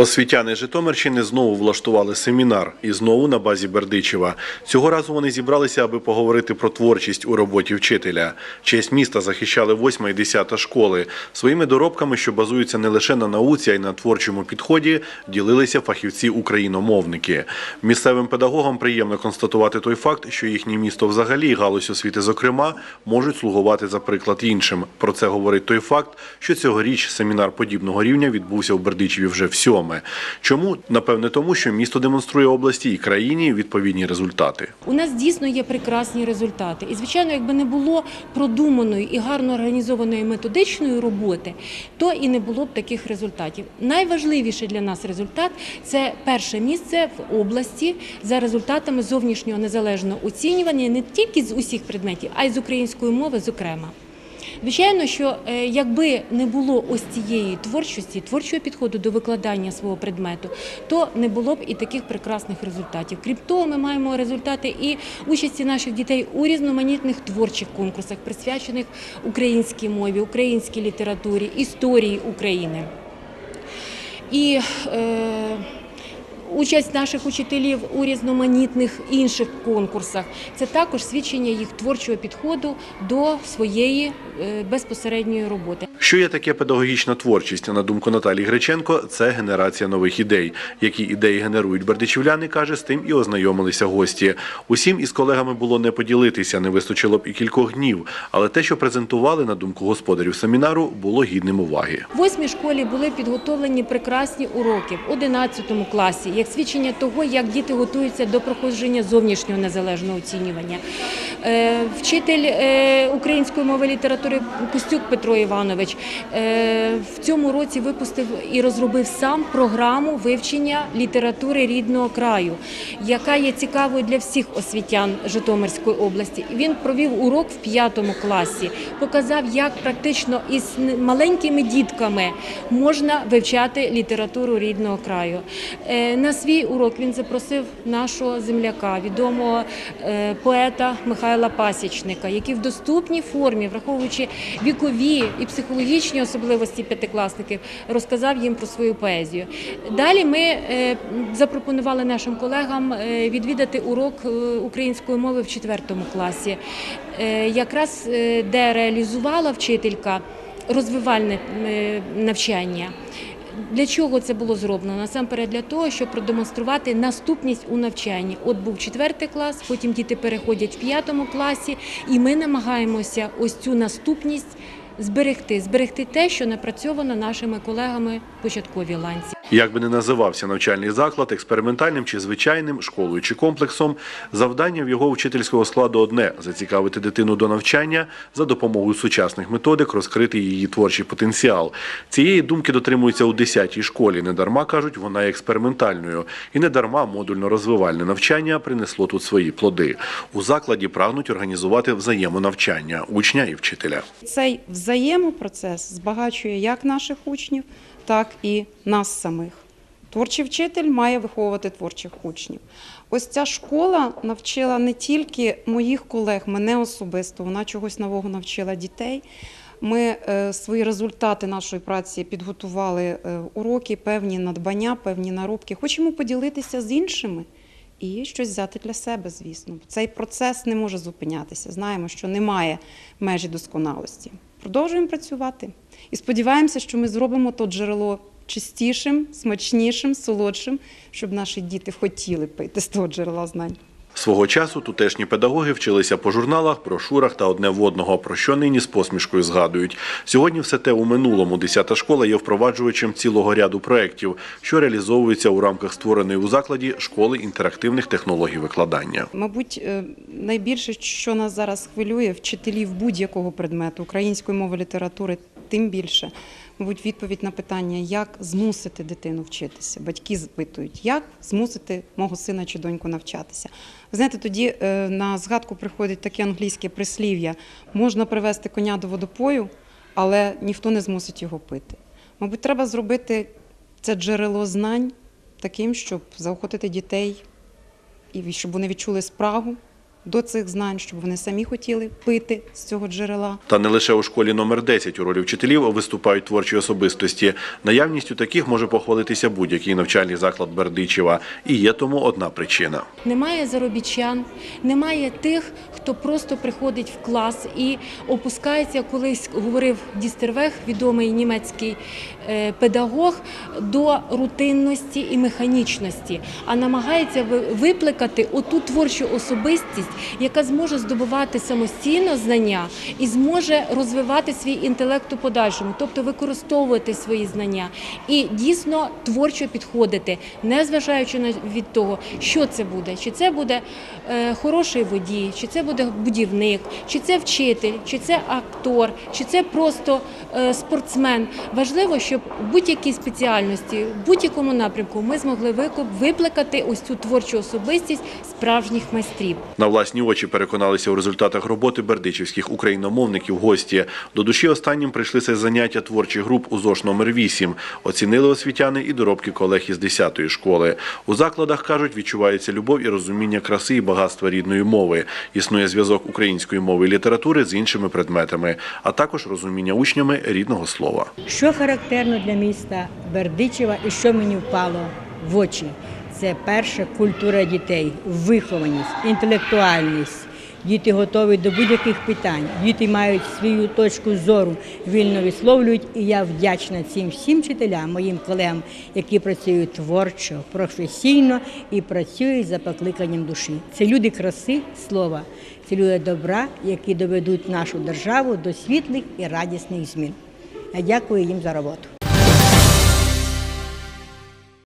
Освітяни Житомирщини знову влаштували семінар і знову на базі Бердичева. Цього разу вони зібралися, аби поговорити про творчість у роботі вчителя. Честь міста захищали 8 і 10 школи. Своїми доробками, що базуються не лише на науці, а й на творчому підході, ділилися фахівці україномовники. Місцевим педагогам приємно констатувати той факт, що їхнє місто взагалі галузь освіти, зокрема, можуть слугувати за приклад іншим. Про це говорить той факт, що цьогоріч семінар подібного рівня відбувся у Бердичеві вже в сьоме. Чому? Напевне, тому що місто демонструє області і країні відповідні результати. У нас дійсно є прекрасні результати. І, звичайно, якби не було продуманої і гарно організованої методичної роботи, то і не було б таких результатів. Найважливіший для нас результат це перше місце в області за результатами зовнішнього незалежного оцінювання не тільки з усіх предметів, а й з української мови, зокрема. Звичайно, що е, якби не було ось цієї творчості, творчого підходу до викладання свого предмету, то не було б і таких прекрасних результатів. Крім того, ми маємо результати і участі наших дітей у різноманітних творчих конкурсах, присвячених українській мові, українській літературі, історії України. І е, участь наших учителів у різноманітних інших конкурсах це також свідчення їх творчого підходу до своєї е, безпосередньої роботи. Що є таке педагогічна творчість? На думку Наталії Греченко, це генерація нових ідей. Які ідеї генерують бердичівляни, каже, з тим і ознайомилися гості. Усім із колегами було не поділитися, не вистачило б і кількох днів. Але те, що презентували, на думку господарів семінару, було гідним уваги. В восьмій школі були підготовлені прекрасні уроки в 11 класі, як свідчення того, як діти готуються до проходження зовнішнього незалежного оцінювання. Е, Вчитель е, української мови літератури Костюк Петро Іванович е, в цьому році випустив і розробив сам програму вивчення літератури рідного краю, яка є цікавою для всіх освітян Житомирської області. Він провів урок в п'ятому класі, показав, як практично із маленькими дітками можна вивчати літературу рідного краю. На свій урок він запросив нашого земляка, відомого е, поета Михайла Пасічника, який в доступній формі, враховуючи вікові і психологічні особливості п'ятикласників, розказав їм про свою поезію. Далі ми е, запропонували нашим колегам е, відвідати урок української мови в четвертому класі, якраз де реалізувала вчителька розвивальне навчання. Для чого це було зроблено? Насамперед для того, щоб продемонструвати наступність у навчанні. От був четвертий клас, потім діти переходять в п'ятому класі, і ми намагаємося ось цю наступність зберегти, зберегти те, що напрацьовано нашими колегами в початковій ланці. Як би не називався навчальний заклад, експериментальним чи звичайним, школою чи комплексом, завдання в його вчительського складу одне зацікавити дитину до навчання за допомогою сучасних методик, розкрити її творчий потенціал. Цієї думки дотримуються у 10-й школі. Недарма кажуть, вона є експериментальною, і недарма модульно-розвивальне навчання принесло тут свої плоди. У закладі прагнуть організувати взаємонавчання учня і вчителя. Цей взаємопроцес збагачує як наших учнів, так і нас самих. Творчий вчитель має виховувати творчих учнів. Ось ця школа навчила не тільки моїх колег, мене особисто, вона чогось нового навчила дітей. Ми е, свої результати нашої праці підготували е, уроки, певні надбання, певні наробки. Хочемо поділитися з іншими і щось взяти для себе, звісно. Цей процес не може зупинятися. Знаємо, що немає межі досконалості. Продовжуємо працювати і сподіваємося, що ми зробимо то джерело чистішим, смачнішим, солодшим, щоб наші діти хотіли пити з того джерела знань. Свого часу тутешні педагоги вчилися по журналах, брошурах та одне в одного, про що нині з посмішкою згадують. Сьогодні все те у минулому. Десята школа є впроваджувачем цілого ряду проєктів, що реалізовуються у рамках створеної у закладі школи інтерактивних технологій викладання. Мабуть, е, найбільше, що нас зараз хвилює, вчителів будь-якого предмету української мови, літератури, тим більше. Мабуть, відповідь на питання, як змусити дитину вчитися. Батьки запитують, як змусити мого сина чи доньку навчатися. Ви знаєте, тоді е, на згадку приходить таке англійське прислів'я: можна привести коня до водопою, але ніхто не змусить його пити. Мабуть, треба зробити це джерело знань таким, щоб заохотити дітей і щоб вони відчули спрагу до цих знань, щоб вони самі хотіли пити з цього джерела. Та не лише у школі номер 10 у ролі вчителів виступають творчі особистості. Наявністю таких може похвалитися будь-який навчальний заклад Бердичева. І є тому одна причина. Немає заробітчан, немає тих, хто просто приходить в клас і опускається, колись говорив Дістервех, відомий німецький е, педагог, до рутинності і механічності, а намагається ви- випликати оту творчу особистість, яка зможе здобувати самостійно знання і зможе розвивати свій інтелект у подальшому, тобто використовувати свої знання і дійсно творчо підходити, не зважаючи на від того, що це буде, чи це буде е, хороший водій, чи це буде будівник, чи це вчитель, чи це актор, чи це просто е, спортсмен. Важливо, щоб будь-якій спеціальності, в будь-якому напрямку ми змогли викуп випликати ось цю творчу особистість справжніх майстрів. Власні очі переконалися у результатах роботи бердичівських україномовників гості. До душі останнім прийшлися заняття творчих груп у ЗОШ номер 8 Оцінили освітяни і доробки колег із 10-ї школи. У закладах, кажуть, відчувається любов і розуміння краси і багатства рідної мови. Існує зв'язок української мови і літератури з іншими предметами, а також розуміння учнями рідного слова. Що характерно для міста Бердичева і що мені впало в очі? Це перше культура дітей, вихованість, інтелектуальність. Діти готові до будь-яких питань. Діти мають свою точку зору, вільно висловлюють. І я вдячна цим всім вчителям, моїм колегам, які працюють творчо, професійно і працюють за покликанням душі. Це люди краси, слова, це люди добра, які доведуть нашу державу до світлих і радісних змін. Я дякую їм за роботу.